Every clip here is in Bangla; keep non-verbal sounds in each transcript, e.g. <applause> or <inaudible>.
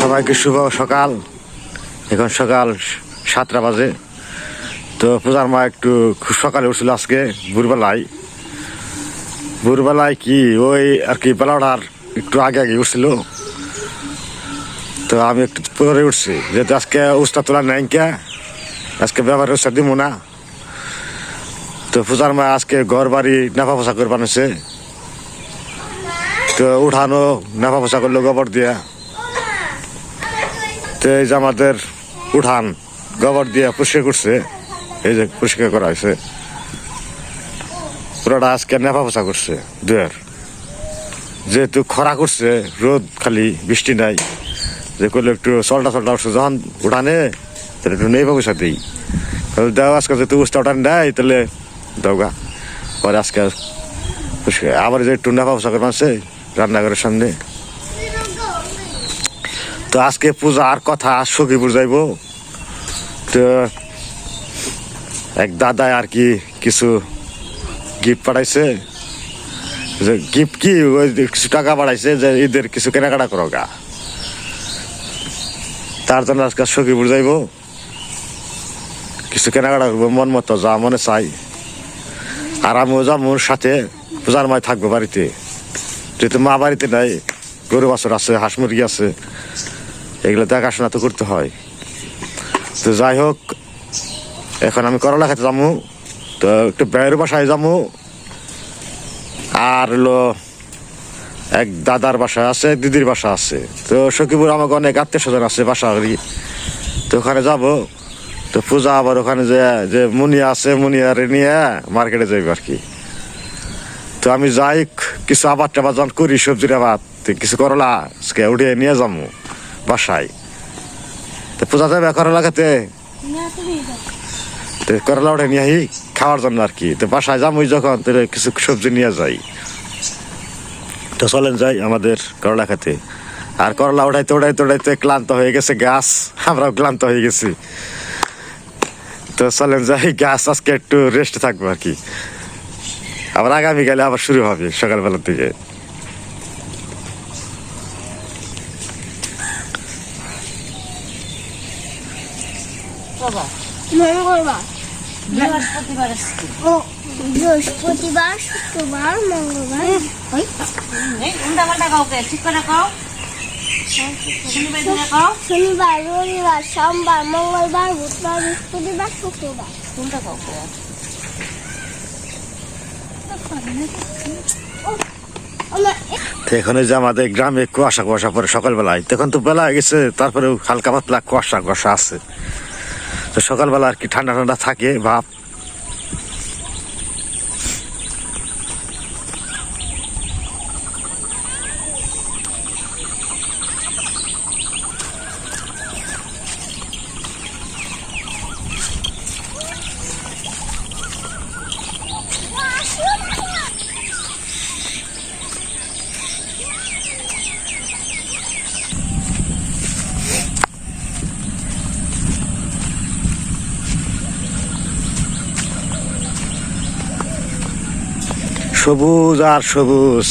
সবাইকে শুভ সকাল। এখন সকাল সাতটা বাজে। তো পূজার মা একটু খুব সকালে উঠছিল আজকে, ভোরবেলায়। ভোরবেলায় কি ওই আর কি বেলাটার একটু আগে আগে উঠছিল। তো আমি একটু পরে উঠছি। যেহেতু আজকে উস্তা তোলা নেই কে, আজকে ব্যবহার উস্তা দিব না। তো পূজার মা আজকে ঘর বাড়ি নাফা পোষা করে বানিয়েছে। তো উঠানো নাফা পোষা করল গোবর দিয়া। তো এই যে আমাদের উঠান, গোবর দিয়ে পরিষ্কার করছে, এই যে পরিষ্কার করা হয়েছে। পুরোটা আজকে নেফা পোষা করছে, দুয়ের। যেহেতু খরা করছে, রোদ খালি, বৃষ্টি নাই, যে করলে একটু চলটা চলটা উঠছে যখন উঠানে, তাহলে একটু নেই পয়সা দিই। তাহলে দেওয়া আজকে যেহেতু উঠতে উঠান দেয় তাহলে দেওগা পরে আজকে আবার যে একটু নেফা পোষা করে মানছে রান্নাঘরের সামনে। তো আজকে পূজার কথা সখীপুর যাইব। তো এক দাদায় আর কি কিছু গিফট পাঠাইছে। যে গিফট কি? ওই কিছু টাকা পাঠাইছে যে ঈদের কিছু কেনাকাটা করো গা তার জন্য আজকে সখীপুর যাইব। কিছু কেনাকাটা করব, মন মতো যা মনে চাই। আর আমিও যা মোর সাথে, পূজার মায় থাকব বাড়িতে। যেহেতু মা বাড়িতে নাই, গরু বাছর আছে, হাঁস মুরগি আছে। এগুলো দেখাশোনা তো করতে হয়। তো যাই হোক, এখন আমি করলা খেতে যাব তো একটু বেয়ের বাসায় যাব আর হলো এক দাদার বাসা আছে, এক দিদির বাসা আছে। তো সখীপুর আমাকে অনেক আত্মীয় স্বজন আছে বাসা বাড়ি তো ওখানে যাব। তো পূজা আবার ওখানে যে যে মুনিয়া আছে, মুনিয়ারে নিয়ে মার্কেটে যাইব আর কি। তো আমি যাই, কিছু আবার টাবার যখন করি, সবজির আবাদ, তো কিছু করলা উঠিয়ে নিয়ে যাব বাসায়। তো পূজা যাবে করলা খেতে তো? করলা উঠে নিয়ে আহি খাওয়ার জন্য আর কি। তো বাসায় যাব যখন তো কিছু সবজি নিয়ে যাই। তো চলেন যাই আমাদের করলা খেতে আর করলা উঠাইতে উঠাইতে উঠাইতে ক্লান্ত হয়ে গেছে গাছ আমরাও ক্লান্ত হয়ে গেছি। তো চলেন যাই গাছ আজকে একটু রেস্ট থাকব আর কি। আবার আগামীকালে আবার শুরু হবে সকালবেলার দিকে। বাবা মঙ্গলবার বৃহস্পতিবার ও বৃহস্পতিবার শুক্রবার মঙ্গলবার। ওই। উল্টা পাল্টা কাউকে ঠিক করে কাও। শনিবার রবিবার সোমবার মঙ্গলবার বুধবার বৃহস্পতিবার শুক্রবার। উল্টা কাউকে। এখন যে আমাদের গ্রামে কুয়াশা কুয়াশা পরে সকালবেলায় তখন তো বেলা গেছে তারপরে হালকা পাতলা কুয়াশা কুয়াশা আছে। তো সকালবেলা আর কি ঠান্ডা ঠান্ডা থাকে ভাব। সবুজ আর সবুজ।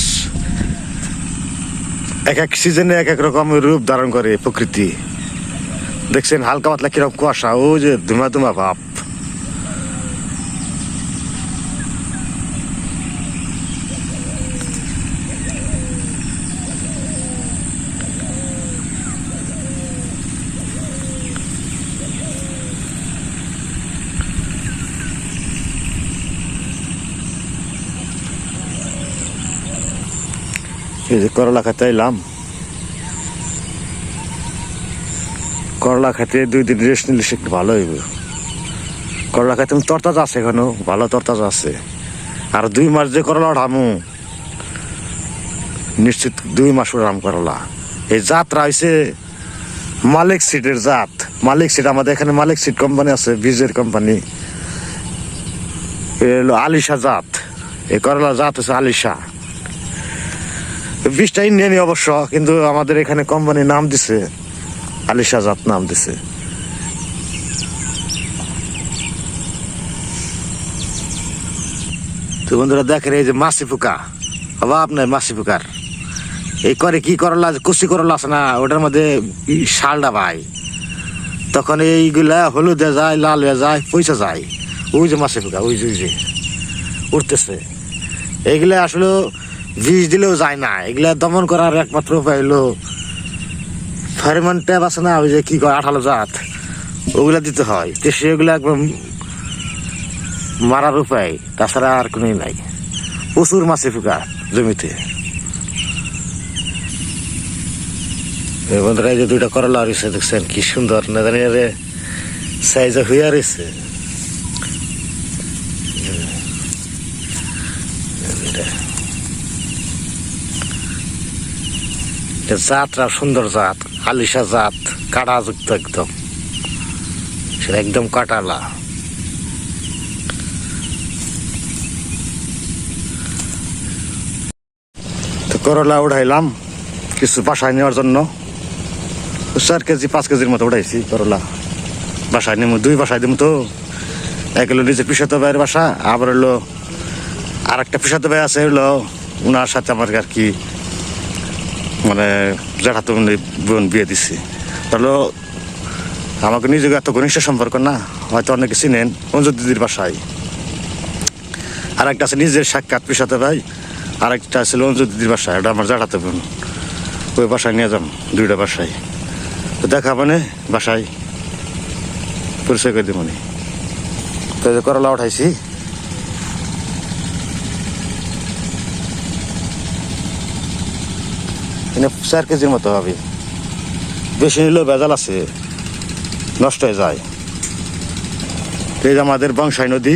এক এক সিজনে এক এক রকম রূপ ধারণ করে প্রকৃতি। দেখছেন হালকা পাতলা কীরকম কুয়াশা, ও যে ধুমা ধুমা ভাব। এই যে করলা খেতে এলাম। করলা খেতে দুই দিন রেস্ট নিলে সে ভালো হইব। করলা খেতে তরতাজা আছে এখনও, ভালো তরতাজা আছে। আর দুই মাস যে করলা ওঠামু নিশ্চিত দুই মাস ওঠাম করলা। এই যাত্রা হয়েছে মালিক সিটের জাত। মালিক সিট আমাদের এখানে মালিক সিট কোম্পানি আছে, বীজের কোম্পানি আলিশা জাত। এই করলা জাত হচ্ছে আলিশা। বীজটা ইন্ডিয়ানি অবশ্য, কিন্তু আমাদের এখানে কোম্পানি নাম দিছে আলিশা জাত নাম দিছে। তো বন্ধুরা দেখেন এই যে মাসি পোকা বাবা আপনার মাসি পোকার এই করে কি করলা কুচি করলা আছে না, ওটার মধ্যে শালটা ভাই। তখন এইগুলা হলুদ যায়, লাল হয়ে যায়, পয়সা যায়। ওই যে মাছে ফুকা ওই যে, উঠতেছে। এইগুলা আসলে বিষ দিলেও যায় না। এগুলা দমন করার একমাত্র উপায় হলো, ফার্মান ট্যাপ আছে না, ওই যে কি করে আঠালো জাত, ওগুলা দিতে হয়। তো সেগুলো একদম মারার উপায়, তাছাড়া আর কোনোই নাই। প্রচুর মাছে ফুকা জমিতে। বন্ধুরা, এই যে দুইটা করলা রয়েছে দেখছেন কি সুন্দর, না জানি সাইজে হইয়া রয়েছে। জাতটা সুন্দর জাত আলিশা জাত কাটা যুক্ত একদম। সেটা একদম কাটালা। তো করলা উঠাইলাম, কিছু বাসায় নেওয়ার জন্য। চার কেজি, পাঁচ কেজির মতো উঠাইছি করলা। বাসায় নেব দুই বাসায় দিব তো। এক হলো নিজে পিসাতে ভাইয়ের বাসা, আবার হলো আর একটা পিসাতে ভাই আছে হলো ওনার সাথে আমার আর কি মানে জ্যাঠাতো বোন বিয়ে দিছি। তাহলে আমাকে নিজেকে এত ঘনিষ্ঠ সম্পর্ক না, হয়তো অনেকে চিনেন, অঞ্জু দিদির বাসায়। আর একটা আছে নিজের সাক্ষাৎ পিসাতে ভাই আর একটা ছিল অঞ্জু দিদির বাসায় ওটা আমার জ্যাঠাতো বোন। ওই বাসায় নিয়ে যাম, দুইটা বাসায়। তো দেখা মানে বাসায়। পরিচয় করে দিব করলা উঠাইছি। এখানে চার কেজির মতো হবে বেশি নিলেও ভেজাল আছে, নষ্ট হয়ে যায়। এই আমাদের বংশাই নদী,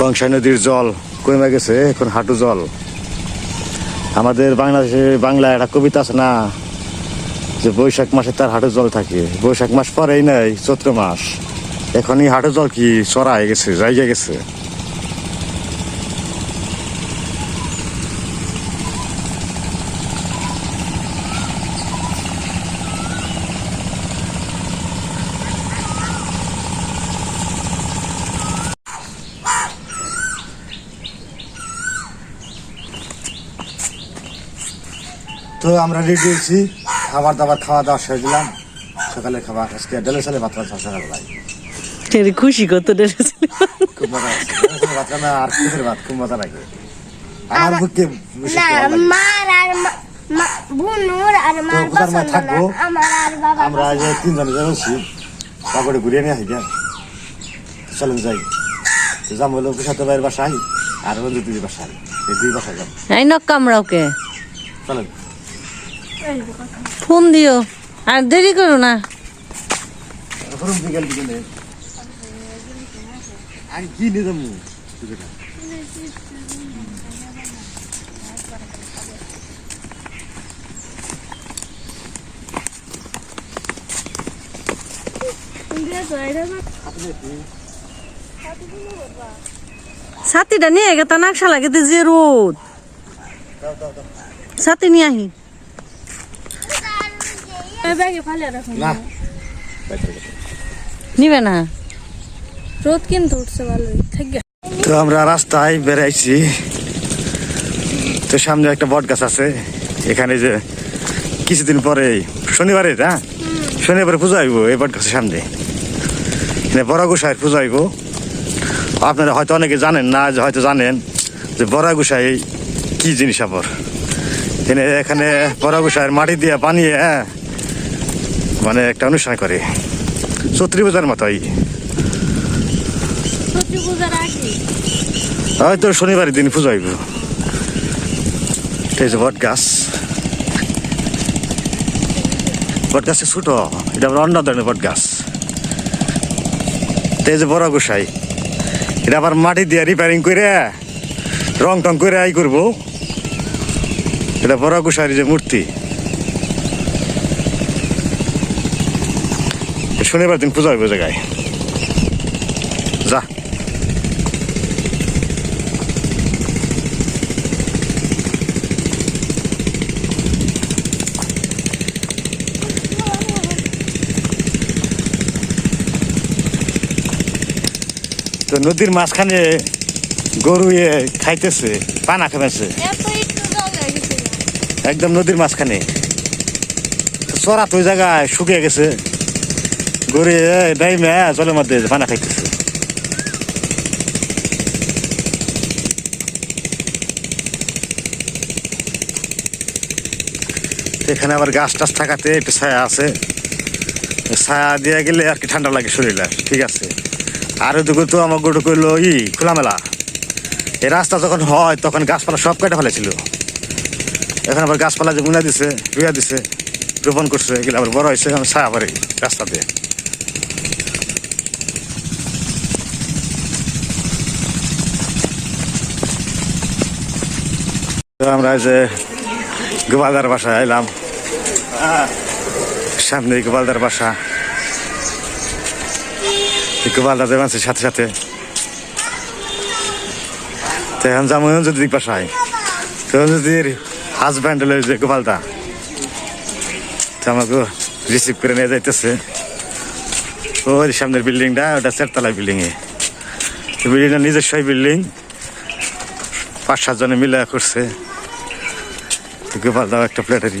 বংশাই নদীর জল কমে গেছে, এখন হাঁটু জল। আমাদের বাংলাদেশে, বাংলায় একটা কবিতা আছে না, যে বৈশাখ মাসে তার হাঁটু জল থাকে। বৈশাখ মাস পরেই নাই, চৈত্র মাস। এখনই হাঁটু জল কি চড়া হয়ে গেছে জায়গা গেছে। তো আমরা রেডি হয়েছি। খাবার দাবার খাওয়া দাওয়া সেরে দিলাম। সকালে খাবার আজকে ডেলে সালে ভাত রান্না সকালবেলায়। তেরি খুশি কত খুব মজা ডেলে সালে ভাত রান্না আর খুদের ভাত? খুব মজা লাগে। আমার লাগে। মার আর বুনুর আর মার পছন্দ? না। আমার আর বাবা আমরা যে তিনজনে যাচ্ছি তারপরে ঘুরিয়ে নিয়ে আসি চলেন যাই। তো যাম হলো সাথে ভাইয়ের বাসায় আর রঞ্জিত দিদির বাসায় এই দুই বাসায় এই নক চলেন। ফোন দিও। আর দেরি করো না। ছাতিটা নিয়ে গেতা নাকশা লাগে যে রোদ। ছাতি নিয়ে আহি। না। নিবে না? রোদ কিন্তু উঠছে ভালোই তো আমরা রাস্তায় বেড়াইছি। তো সামনে একটা বট গাছ আছে। এখানে যে কিছুদিন পরে শনিবারে হ্যাঁ শনিবারে পুজো হইব এই বট গাছের সামনে। এখানে বড় গোসাইয়ের পূজা হইব। আপনারা হয়তো অনেকে জানেন না যে হয়তো জানেন যে বড় গোসাই কি জিনিস আবার? এখানে এখানে বড় গোসাইয়ের মাটি দিয়ে বানিয়ে হ্যাঁ। মানে একটা অনুষ্ঠান করে। চত্রী পূজার মতোই। হয়তো শনিবার দিন পুজো হইব। বট গাছ। বট গাছ ছোট এটা আবার অন্য ধরনের বট গাছ। তো এই যে বড় গোসাই এটা আবার মাটি দিয়ে রিপেয়ারিং করে রং টং করে আই করব। এটা বড় গোসাইয়ের যে মূর্তি। শনিবার দিন পূজা হইব জায়গায় যা। তো নদীর মাঝখানে গরু খাইতেছে পানা গেছে। একদম নদীর মাঝখানে। চড়া তো জায়গায় শুকিয়ে গেছে। গরু ডাইমে জলের মধ্যে পানা খাইতেছে। এখানে আবার গাছ টাছ থাকাতে একটু ছায়া আছে। ছায়া দিয়ে গেলে আর কি ঠান্ডা লাগে শরীরে, ঠিক আছে। আর ওদিকে তো আমার গরু করল ই, খোলামেলা। এই রাস্তা যখন হয়, তখন গাছপালা সব কেটে ফেলেছিল। এখন আবার গাছপালা যে গুনা দিছে, রুইয়া দিছে, রোপণ করছে, এগুলো আবার বড় হয়েছে ছায়া পরে রাস্তা তো আমরা যে গোপালদার বাসায় এলাম সামনে গোপালদার বাসা। এই গোপালদার দেবান্সের সাথে সাথে। তো এখন যাব যদি বাসায়। তো যদি হাজব্যান্ড হলো যে গোপালদা। তো আমাকে রিসিভ করে নিয়ে যাইতেছে। ওই সামনের বিল্ডিংটা ওটা চারতলা বিল্ডিং এ বিল্ডিংটা নিজস্বই বিল্ডিং পাঁচ সাতজনে জনে মিলে করছে। গোপাল দাও একটা প্লেটারি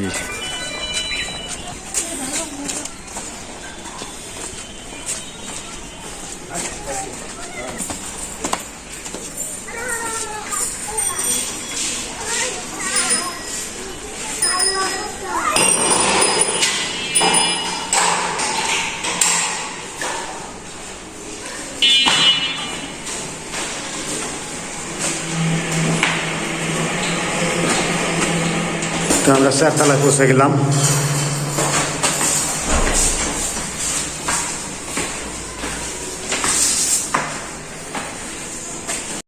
তো আমরা চারতলায় পৌঁছে গেলাম।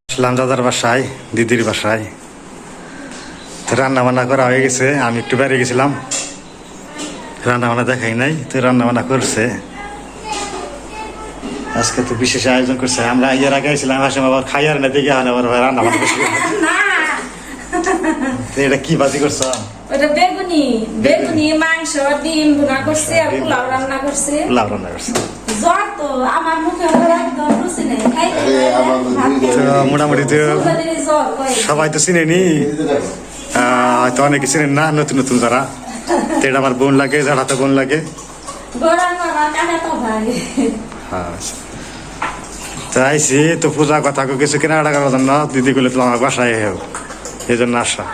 আসলাম দাদার বাসায় দিদির বাসায়। তো রান্না বান্না করা হয়ে গেছে আমি একটু বেড়ে গেছিলাম। রান্না বান্না দেখাই নাই তো রান্নাবান্না করছে। আজকে তো বিশেষ আয়োজন করছে। আমরা ইয়ের আগে আইছিলাম আসে আবার খাই আর না দেখে আবার রান্না বান্না করছে। <laughs> না। এটা কি বাজি করছ? ওটা বেগুনি বেগুনি মাংস ডিম ভুনা করছে আর পোলাও রান্না করছে। লাউ রান্না করছে। জ্বর তো আমার মুখে একদম রুচি নেই। মোটামুটি তো। সবাই তো চিনেনি। হয়তো অনেকে চিনেন না নতুন নতুন যারা। তো এটা আমার বোন লাগে যার তো বোন লাগে। হ্যাঁ। তো তো পূজা কথা কো কিছু কেনাকাটা করার জন্য। দিদি গুলো তো আমার বাসায় হোক। এই জন্য আসা।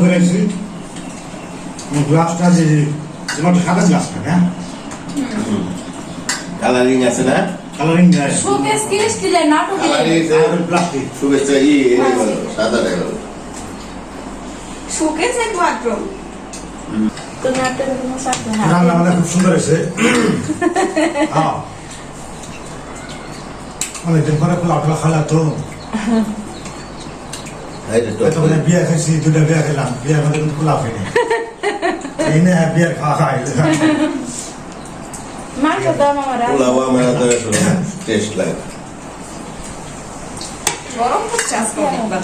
করে দিবি। গ্লাসটা যে সাদা গ্লাসটা হ্যাঁ? কালারিং আছে না? কালারিং শোকেস কি স্টিলের নাটক কালারিং প্লাস্টিক শুভেচ্ছা ই এটাই বলো শোকেস একমাত্র। তুমি একটা কোনো সাথে রান্না খুব সুন্দর হয়েছে। <laughs> হ্যাঁ। অনেকদিন পরে পোলাও টোলা খালা তো। এইটা তো এত মানে বিয়া খাইছি দুটা বিয়া খেলাম বিয়ার মধ্যে কিন্তু পোলাও খাইনি এই না বিয়ার খাওয়া খাই। মাংস দাও আমার পোলাও আমার টেস্ট লাগে। গরম করছে আজকে অনেকবার।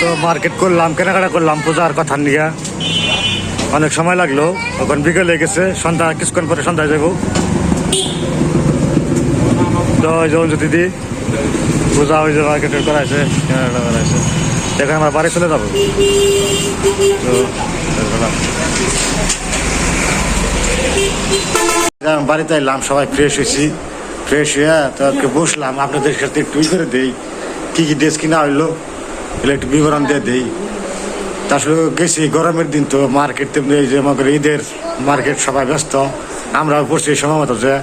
তো মার্কেট করলাম, কেনাকাটা করলাম, পূজার কথা নিয়ে। অনেক সময় লাগল, এখন বিকেল গেছে, সন্ধ্যা, কিছুক্ষণ পরে সন্ধ্যায় যাব দিদি, পূজা ওই যে মার্কেটে করাইছে, কেনাকাটা করাইছে। এখন আমরা বাড়ি চলে যাব। তো গেলাম। বাড়িতে এলাম সবাই ফ্রেশ হয়েছি। ফ্রেশ হয়ে তো আজকে বসলাম আপনাদের সাথে একটু করে দেই। কি কি ড্রেস কিনা হইল এগুলো একটু বিবরণ দিয়ে দেই। তা আসলে গেছি গরমের দিন তো মার্কেট তেমনি এই যে আমাদের ঈদের মার্কেট সবাই ব্যস্ত। আমরা পড়ছি সময় মতো যে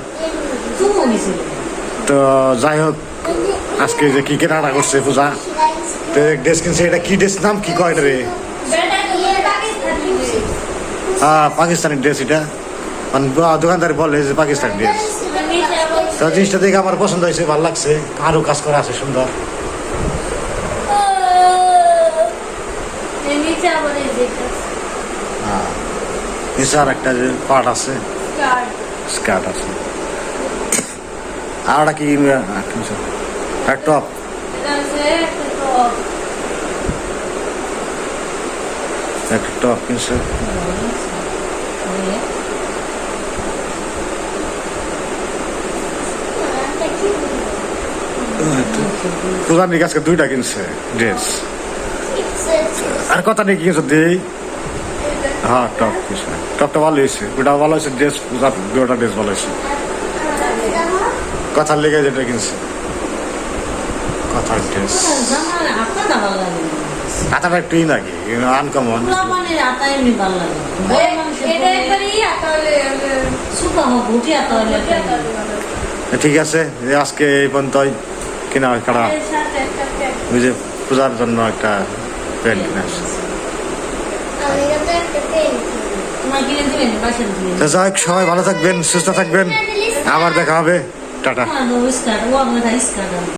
তো যাই হোক আজকে যে কি কেনাকাটা করছে পূজা? তো ড্রেস কিনছে এটা কি ড্রেস নাম কি কয় এটা রে? হ্যাঁ পাকিস্তানি ড্রেস এটা। মানে দোকানদার বলে যে পাকিস্তানি ড্রেস তো জিনিসটা দেখে আমার পছন্দ হয়েছে ভালো লাগছে। আরও কাজ করা আছে সুন্দর। নিচে হ্যাঁ। নিচে আর একটা যে পার্ট আছে। স্কার্ট। আছে। আর ওটা কি টপ। এটা একটা টপ। একটা টপ কিনছে। নিকে আজকে দুইটা কিনছে, ড্রেস। আর কথা নেই কিনছে? দিই। হ্যাঁ টপ কিনছে। টপটা ভালো হয়েছে। ওটা ভালো হয়েছে, ড্রেস পূজার দুটা ড্রেস ভালো হয়েছে। কথার লেগে যেটা কিনছে। কথার ড্রেস। জামার হাতটা ভালো লাগে একটু ই আনকমন লাগে হলে ঠিক আছে আজকে এই পর্যন্তই। কিনা কারা ওই যে পূজার জন্য একটা প্যান্ট কিনে আসছে যাই হোক, সবাই ভালো থাকবেন সুস্থ থাকবেন। আবার দেখা হবে। টাটা।